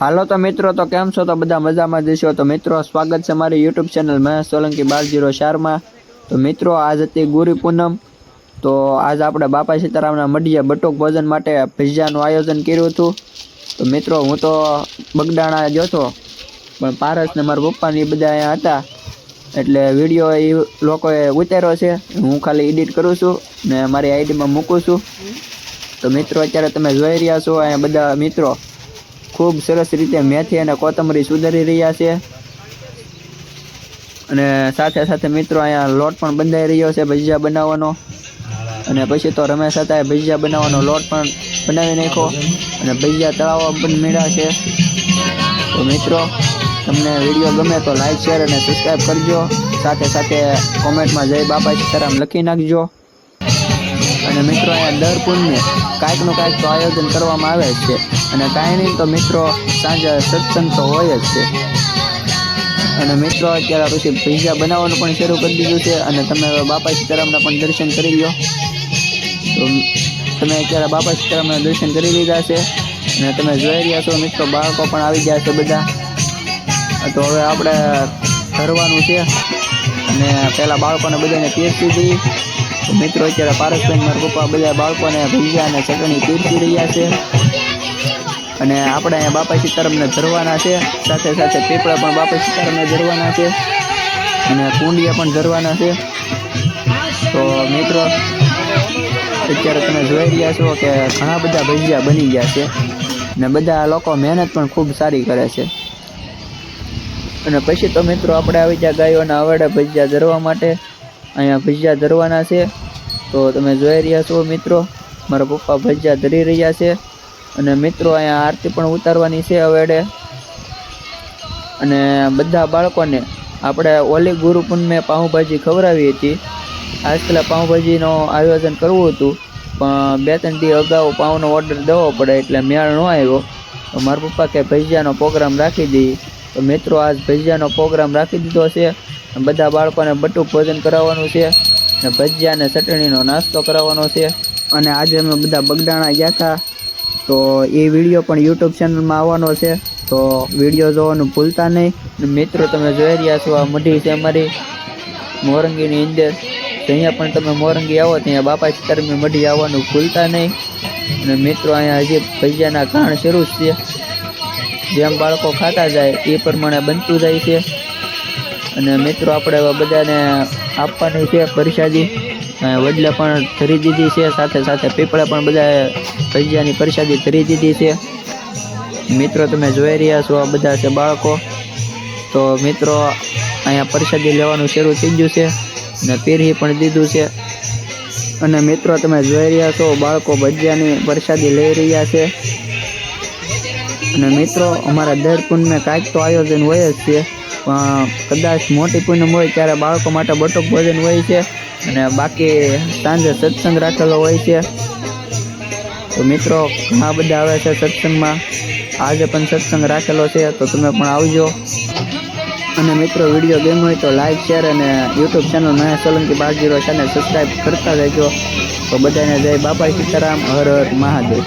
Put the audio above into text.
હાલો તો મિત્રો, તો કેમ છો? તો બધા મજામાં જશો તો મિત્રો, સ્વાગત છે મારી યુટ્યુબ ચેનલ મહેશ સોલંકી બાર જીરો ચારમાં તો મિત્રો, આજ હતી ગુરી પૂનમ. તો આજ આપણે બાપા સીતારામના મઢિયા બટુક ભોજન માટે ભજીયાનું આયોજન કર્યું હતું. તો મિત્રો, હું તો બગડાણા જોતો, પણ પારસ ને મારા પપ્પા ને એ બધા અહીંયા હતા. એટલે વીડિયો એ લોકોએ ઉતાર્યો છે. હું ખાલી એડિટ કરું છું ને મારી આઈડીમાં મૂકું છું. તો મિત્રો, અત્યારે તમે જોઈ રહ્યા છો અહીંયા બધા મિત્રો. ખૂબ સરસ રીતે મેથી અને કોથમરી સુધારી રહ્યા છે. અને સાથે સાથે મિત્રો, અહીંયા લોટ પણ બંધાઈ રહ્યો છે ભજીયા બનાવવાનો. અને પછી તો રમેશ હતા ભજીયા બનાવવાનો લોટ પણ બનાવી નાખ્યો. અને ભજીયા તળાવવા પણ મેળા છે. તો મિત્રો, તમને વીડિયો ગમે તો લાઈક શેર અને સબસ્ક્રાઈબ કરજો. સાથે સાથે કોમેન્ટમાં જય બાપા સીતારામ લખી નાખજો. અને મિત્રો, અહીંયા દર પૂનમે કાંઈકનું કાંઈક તો આયોજન કરવામાં આવે જ છે. અને કાંઈ નહીં તો મિત્રો, સાંજે સત્સંગ તો હોય જ છે. અને મિત્રો, અત્યારે પછી પીઝા બનાવવાનું પણ શરૂ કરી દીધું છે અને તમે બાપા સીતારામના પણ દર્શન કરી લો તો તમે અત્યારે બાપા સીતારામના દર્શન કરી લીધા છે. અને તમે જોઈ રહ્યા છો, મિત્રો, બાળકો પણ આવી ગયા છે બધા. તો હવે આપણે ફરવાનું છે. અને પહેલાં બાળકોને બધાને દઈએ મિત્રો, અત્યારે પારસભાઈ મારા બધા બાળકોને ભજીયા અને ચટણી પીરસી રહ્યા છે. અને આપણે અહીંયા બાપા સીતારામને ધરવાના છે. સાથે સાથે પીપળા પણ બાપા સીતારામને ધરવાના છે. અને કુંડિયા પણ ધરવાના છે. તો મિત્રો, અત્યારે તમે જોઈ રહ્યા છો કે ઘણા બધા ભજીયા બની ગયા છે. અને બધા લોકો મહેનત પણ ખૂબ સારી કરે છે. અને પછી તો મિત્રો, આપણે આવી ગયા ગાયોના આવડે ભજીયા ધરવા માટે. અહીંયા ભજીયા ધરવાના છે. તો તમે જોઈ રહ્યા છો મિત્રો, મારા પપ્પા ભજીયા ધરી રહ્યા છે અને મિત્રો અહીંયા આરતી પણ ઉતારવાની છે અવેડે. અને બધા બાળકોને આપણે ઓલી ગુરુ પૂનમે પાઉંભાજી ખવડાવી હતી. આજ પહેલાં પાઉંભાજીનો આયોજન કરવું હતું, પણ બે ત્રણ દી અગાઉ પાઉંનો ઓર્ડર દેવો પડે એટલે મેળ ન આવ્યો. તો મારા પપ્પા કે ભજીયાનો પ્રોગ્રામ રાખી દઈએ તો મિત્રો આજ ભજીયાનો પ્રોગ્રામ રાખી દીધો છે. બધા બાળકોને બટુક ભોજન કરાવવાનું છે ને ભજીયા અને ચટણીનો નાસ્તો કરાવવાનો છે. અને આજે અમે બધા બગડાણા ગયા હતા. તો એ વીડિયો પણ યુટ્યુબ ચેનલમાં આવવાનો છે. તો વીડિયો જોવાનું ભૂલતા નહીં. મિત્રો તમે જોઈ રહ્યા છો આ મઢી છે અમારી. મોરંગીની અંદર. અહીંયા પણ તમે મોરંગી આવો ત્યાં બાપા સીતારામની મઢી આવવાનું ભૂલતા નહીં. અને મિત્રો અહીંયા હજી ભજીયાના ઘાણ શરૂ છે. જેમ બાળકો ખાતા જાય એ પ્રમાણે બનતું જાય છે. અને મિત્રો, આપણે બધાને આપવાની છે પ્રસાદી. વડલે પણ ધરી દીધી છે, સાથે સાથે પીપળે પણ બધા ભજીયાની પ્રસાદી ધરી દીધી છે. મિત્રો, તમે જોઈ રહ્યા છો આ બધા છે બાળકો. તો મિત્રો, અહીંયા પ્રસાદી લેવાનું શરૂ થઈ ગયું છે અને પીરહી પણ દીધું છે. અને મિત્રો, તમે જોઈ રહ્યા છો બાળકો ભજીયાની પ્રસાદી લઈ રહ્યા છે. અને મિત્રો, અમારા દર પૂનમે કાંઈક તો આયોજન હોય જ છે. કદાચ મોટી પૂનમ હોય ત્યારે બાળકો માટે બટુક ભોજન હોય છે અને બાકી સાંજે સત્સંગ રાખેલો હોય છે. તો મિત્રો, ઘણા બધા આવે છે સત્સંગમાં. આજે પણ સત્સંગ રાખેલો છે, તો તમે પણ આવજો. અને મિત્રો, વીડિયો ગેમ હોય તો લાઈક શેર અને યુટ્યુબ ચેનલ મહેશ સોલંકી બાર જીરો ચેનલ સબસ્ક્રાઈબ કરતા રહેજો. તો બધાને જય બાપા સીતારામ, હર હર મહાદેવ.